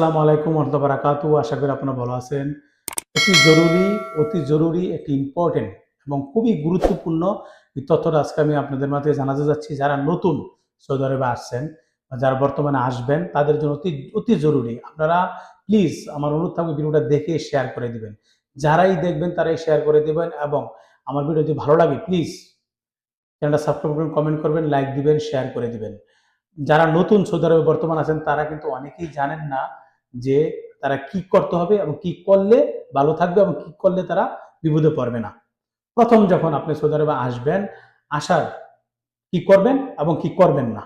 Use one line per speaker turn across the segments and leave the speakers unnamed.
আসসালামু আলাইকুম বারাকাতু আশা করি আপনারা ভালো আছেন। অতি জরুরি অতি জরুরি একটি ইম্পর্টেন্ট এবং খুবই গুরুত্বপূর্ণ এই তথ্যটা আজকে আমি আপনাদের মাঝে জানাতে যাচ্ছি। যারা নতুন সৌদি আরবে আসছেন যারা বর্তমানে আসবেন, তাদের জন্য অতি অতি জরুরি। আপনারা প্লিজ আমার অনুরোধ থাকবে ভিডিওটা দেখে শেয়ার করে দিবেন। যারাই দেখবেন তারাই শেয়ার করে দিবেন এবং আমার ভিডিও যদি ভালো লাগে প্লিজ চ্যানেলটা সাবস্ক্রাইব করবেন কমেন্ট করবেন লাইক দিবেন শেয়ার করে দিবেন। যারা নতুন সৌদি আরবে বর্তমান আছেন, তারা কিন্তু অনেকেই জানেন না যে তারা কি করতে হবে এবং কি করলে ভালো থাকবে এবং কি করলে তারা বিপদে পড়বে না। প্রথম যখন আপনি সৌদি আসবেন, আসার কি করবেন এবং কি করবেন না?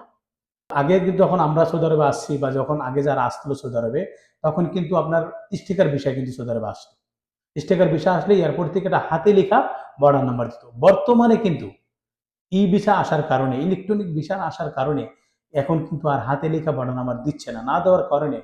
আগে যখন আমরা সৌদি আরবে আসছি বা যখন আগে যারা আসছিল সৌদি আরবে, তখন কিন্তু আপনার স্টিকার বিষয় কিন্তু সৌদি আরবে আসতো। স্টিকার বিষয় আসলে এয়ারপোর্ট থেকে একটা হাতে লেখা বর্ডার নাম্বার দিত। বর্তমানে কিন্তু ই ভিসা আসার কারণে ইলেকট্রনিক ভিসা আসার কারণে এখন কিন্তু আর হাতে লেখা বর্ডার নাম্বার দিচ্ছে না। না দেওয়ার কারণে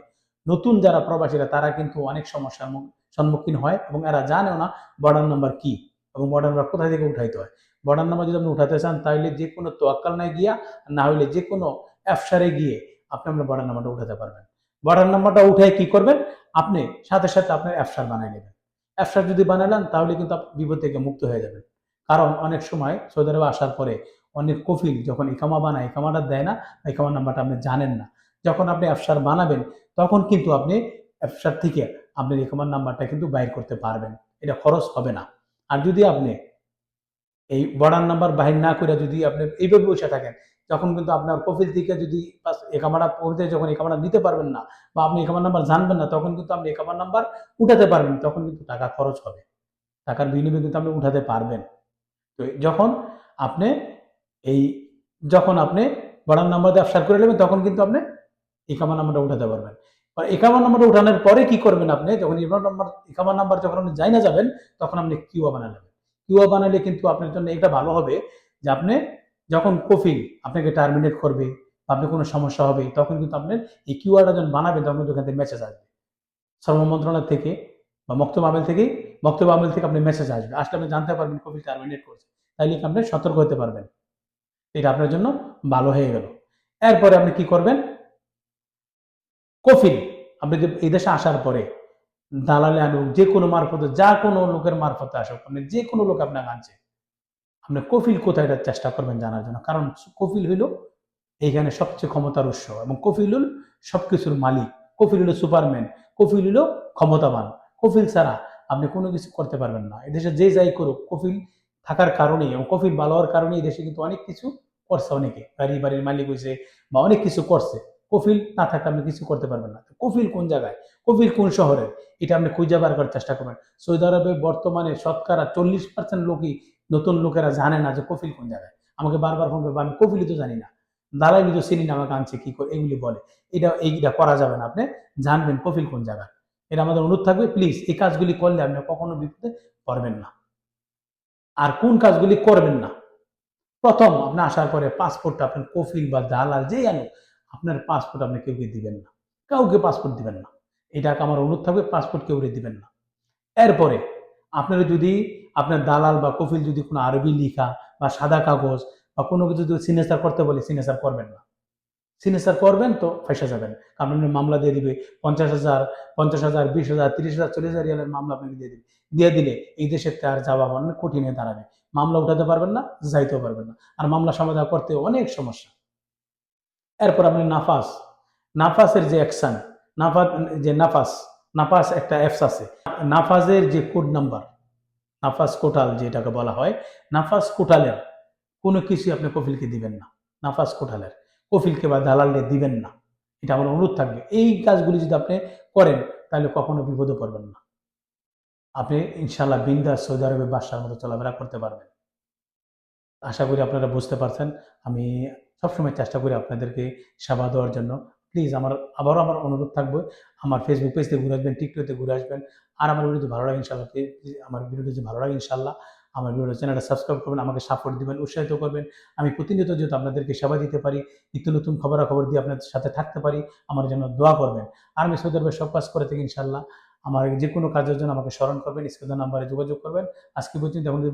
নতুন যারা প্রবাসীরা, তারা কিন্তু অনেক সমস্যার সম্মুখীন হয় এবং এরা জানেও না বর্ডার নাম্বার কি এবং বর্ডার নাম্বার কোথায় থেকে উঠাইতে হয়। বর্ডার নাম্বার যদি আপনি উঠাতে চান তাহলে যে কোনো তোয়াক্কাল নাই গিয়া, না হলে যে কোনো অ্যাপসারে গিয়ে আপনি আপনার বর্ডার নাম্বারটা উঠাতে পারবেন। বর্ডার নাম্বারটা উঠায় কি করবেন? আপনি সাথে সাথে আপনার অ্যাপসার বানিয়ে নেবেন। অ্যাপসার যদি বানালেন তাহলে কিন্তু আপনি বিপদ থেকে মুক্ত হয়ে যাবেন। কারণ অনেক সময় সৌদি আরবে আসার পরে অনেক কফিল যখন ইকামা বানায়, ইকামাটা দেয় না, ইকামার নাম্বারটা আপনি জানেন না। যখন আপনি অ্যাপসার বানাবেন, তখন কিন্তু আপনি অ্যাপসার থেকে আপনি ইকামার নাম্বারটা কিন্তু বাইর করতে পারবেন। এটা খরচ হবে না। আর যদি আপনি এই বর্ডার নাম্বার বাহির না করে যদি আপনি এইভাবে বসে থাকেন, তখন কিন্তু আপনার কফিল থেকে যদি একামারা পৌঁছে যখন একামারা নিতে পারবেন না বা আপনি একামার নাম্বার জানবেন না, তখন কিন্তু আপনি একামার নাম্বার উঠাতে পারবেন, তখন কিন্তু টাকা খরচ হবে। টাকার বিনিময়ে কিন্তু আপনি উঠাতে পারবেন। তো যখন আপনি এই, যখন আপনি বর্ডার নাম্বার দিয়ে করে নেবেন, তখন কিন্তু আপনি ইকামা নাম্বারটা উঠাতে পারবেন। আর ইকামা নাম্বারটা উঠানোর পরে কি করবেন আপনি? যখন ইকামা নাম্বার ইকামা নাম্বার যখন আপনি যাই না যাবেন, তখন আপনি কিউয়া বানা নেবেন কিউয়া বানালে কিন্তু আপনার জন্য এটা ভালো হবে যে আপনি যখন কফিল আপনাকে টার্মিনেট করবে বা আপনার কোনো সমস্যা হবে, তখন কিন্তু আপনি এই কিউআরটা যখন বানাবেন, তখন কিন্তু ওখান থেকে মেসেজ আসবে। শ্রম মন্ত্রণালয় থেকে বা মক্তব আমেল থেকে, মক্তব আমেল থেকে আপনি মেসেজ আসবে। আসলে আপনি জানতে পারবেন কফিল টার্মিনেট করছে। তাইলে আপনি সতর্ক হতে পারবেন। এটা আপনার জন্য ভালো হয়ে গেল। এরপরে আপনি কি করবেন? কফিল আপনি যে এই দেশে আসার পরে দালালে আনুক, যে কোনো মারফতে, যা কোনো লোকের মারফতে আসুক, আপনি যে কোনো লোক আপনাকে আনছে, আপনি কফিল কোথায় এটার চেষ্টা করবেন জানার জন্য। কারণ কফিল হইল এইখানে সবচেয়ে ক্ষমতার উৎস এবং কফিল হল সবকিছুর মালিক। কফিল হলো সুপারম্যান, কফিল হলো ক্ষমতাবান। কফিল ছাড়া আপনি কোনো কিছু করতে পারবেন না। এদেশে যে যাই করুক, কফিল থাকার কারণে এবং কফিল ভালো হওয়ার কারণে এই দেশে কিন্তু অনেক কিছু করছে অনেকে। গাড়ি বাড়ির মালিক হয়েছে বা অনেক কিছু করছে। কফিল না থাকলে আপনি কিছু করতে পারবেন না। কফিল কোন জায়গায়? কফিল কোন শহরে? এটা আপনি খুঁজে বার করার চেষ্টা করবেন। সৌদি আরবে বর্তমানে শতকরা চল্লিশ পার্সেন্ট লোকই নতুন লোকেরা জানে না যে কফিল কোন জায়গায়। আমাকে বারবার ফোন করবে, আমি কফিলই তো জানি না। দালালি তো চিনি না, আমাকে আনছে কি করে? এগুলি বলে। এটা, এইটা করা যাবে না। আপনি জানবেন কফিল কোন জায়গায়। এটা আমাদের অনুরোধ থাকবে, প্লিজ, এই কাজগুলি করলে আপনি কখনো বিপদে পড়বেন না। আর কোন কাজগুলি করবেন না? প্রথম, আপনি আসার পরে পাসপোর্টটা আপনার কফিল বা দালাল যেই আনুক আপনার পাসপোর্ট আপনি কেউকে দিবেন না। কাউকে পাসপোর্ট দিবেন না। এটা আমার অনুরোধ থাকবে পাসপোর্ট কেউ দিবেন না। এরপরে আপনারা যদি আপনার দালাল বা কফিল যদি কোনো আরবি লিখা বা সাদা কাগজ বা কোনো কিছু যদি সিগনেচার করতে বলে সিগনেচার করবেন না। সিগনেচার করবেন তো ফেসে যাবেন। কারণ আপনার মামলা দিয়ে দিবে, পঞ্চাশ হাজার পঞ্চাশ হাজার, বিশ হাজার, তিরিশ হাজার, চল্লিশ হাজার রিয়ালের মামলা আপনাকে দিয়ে দিবে। দিয়ে দিলে এই দেশের আর যাওয়া মানে কঠিন দাঁড়াবে। মামলা উঠাতে পারবেন না, যাইতেও পারবেন না। আর মামলা সমাধান করতে অনেক সমস্যা। এরপর আপনি নাফাস, নাফাসের যে অ্যাকশন নাফাস, যে নাফাস নাফাস একটা অ্যাপস আছে। নাফাজের যে কোড নাম্বার নাফাস কোটাল যেটাকে বলা হয়, নাফাস কোটালের কোনো কিছু আপনি কফিলকে দিবেন না। নাফাস কোটালের, কফিলকে বা দালালকে দিবেন না। এটা আমার অনুরোধ থাকবে। এই কাজগুলি যদি আপনি করেন, তাহলে কখনো বিপদে পড়বেন না। আপনি ইনশাল্লাহ বিন্দা সৌদি আরবে বাসার মতো চলাফেরা করতে পারবেন। আশা করি আপনারা বুঝতে পারছেন। আমি সবসময় চেষ্টা করি আপনাদেরকে সেবা দেওয়ার জন্য। প্লিজ আমার, আবারও আমার অনুরোধ থাকবে, আমার ফেসবুক পেজ থেকে ঘুরে আসবেন টিকটকে ঘুরে আসবেন, আর আমার ভিডিও ভালো লাগে ইনশাল্লাহ আমার ভিডিও যদি ভালো লাগে ইনশাল্লাহ আমার ভিডিও চ্যানেলটা সাবস্ক্রাইব করবেন, আমাকে সাপোর্ট দিবেন, উৎসাহিত করবেন। আমি প্রতিনিয়ত যেহেতু আপনাদেরকে সেবা দিতে পারি, নিত্য নতুন খবরাখবর দিয়ে আপনাদের সাথে থাকতে পারি, আমার জন্য দোয়া করবেন। আর আমি সৌদি সব কাজ করে থাকি ইনশাল্লাহ আমার যে কোনো কাজের জন্য আমাকে স্মরণ করবেন, স্ক্রিন নাম্বারে যোগাযোগ করবেন। আজকে পর্যন্ত আমাদের